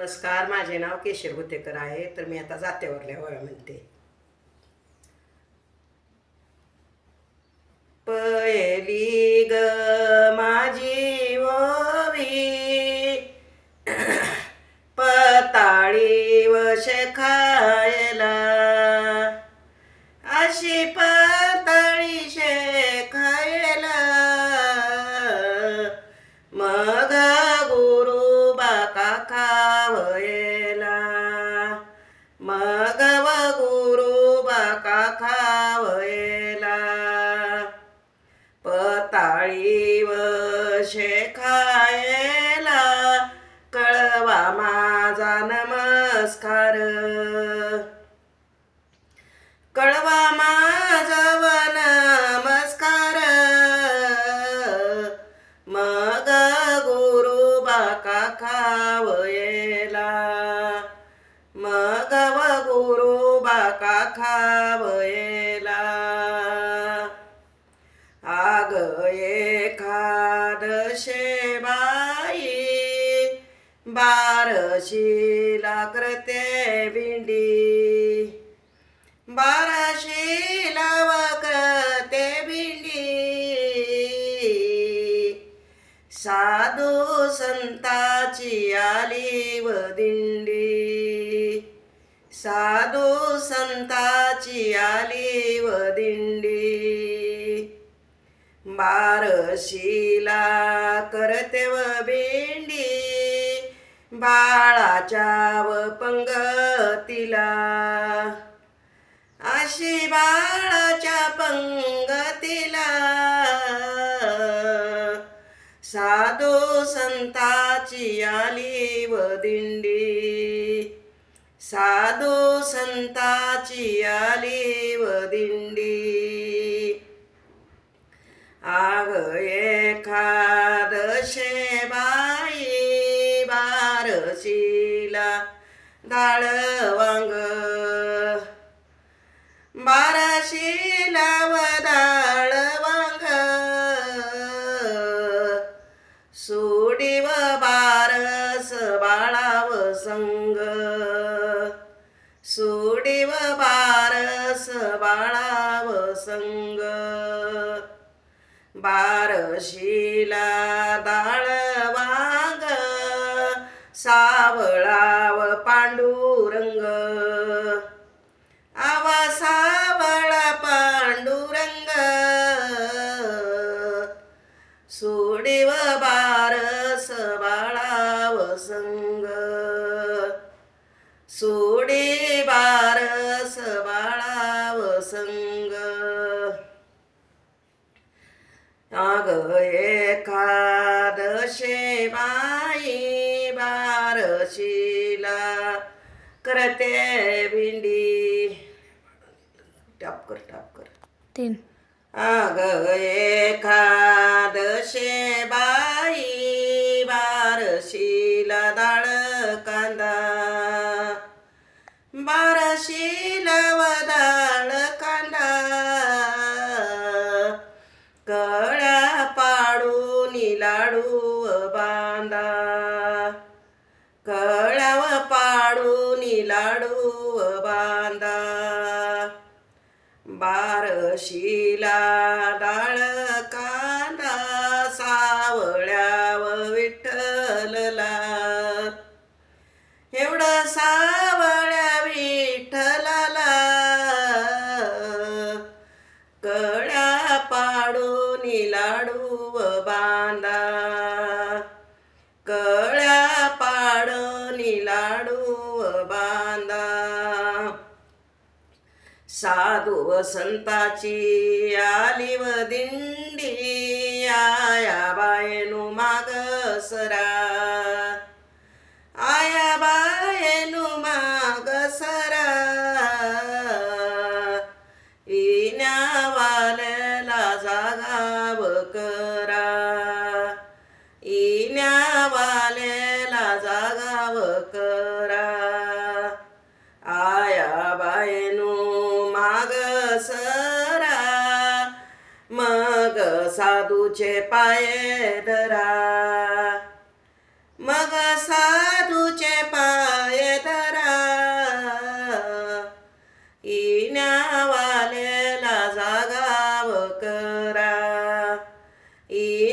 नमस्कार माझे नाव केशर गुतेकर आहे तर मी आता जात्यावरल्या वया म्हणते. पहिली ग माझी ओवी पताळी व शेखायला अशी प पताळी शेखायला कळवा माझा नमस्कार. कळवा माझा नमस्कार. मग गुरु बाका खावयला मग व गुरु बाका खावयला एखादशे बाई बारशीला करते बिंडी बाराशे लावक ते साधू संताची आली व दिंडी. साधू संताची आली व दिंडी. बारशीला करते व भेंडी. बाळाच्या व पंगतीला. अशी बाळाच्या पंगतीला. साधू संताची आली व दिंडी. साधू संताची आली व दिंडी. आग एखादशे बाई बारशीला डाळ वांग बारशीला व डाळ वांग सोडी व बारस बाळाव संग. सोडी व बारस बाळाव संग. बारशीला दाळ वांग सावळाव पांडुरंग. आवा सावळा पांडुरंग सोडिव बारस बाळाव संग. सोड अग एखादशे बाई बारशीला करते भिंडी. टाप कर टाप कर. तीन. अग एखादशे बाई बारशीला डाळ कांदा. बारशीला वदाळ कांदा. कळ्या बारशीला डाळ कांदा सावळ्याव विठ्ठलला. एवढं सावळ्या विठ्ठलाला कळ्या पाडून साधू वसंताची आली व दिंडी आया बायनु मागसरा. आया बायनु मागसरा. इण्यावाल्याला जागाव करा. पसरा मग साधूचे पाय धरा. मग साधूचे पाय धरा. इन्यावालेला जागाव करा. इ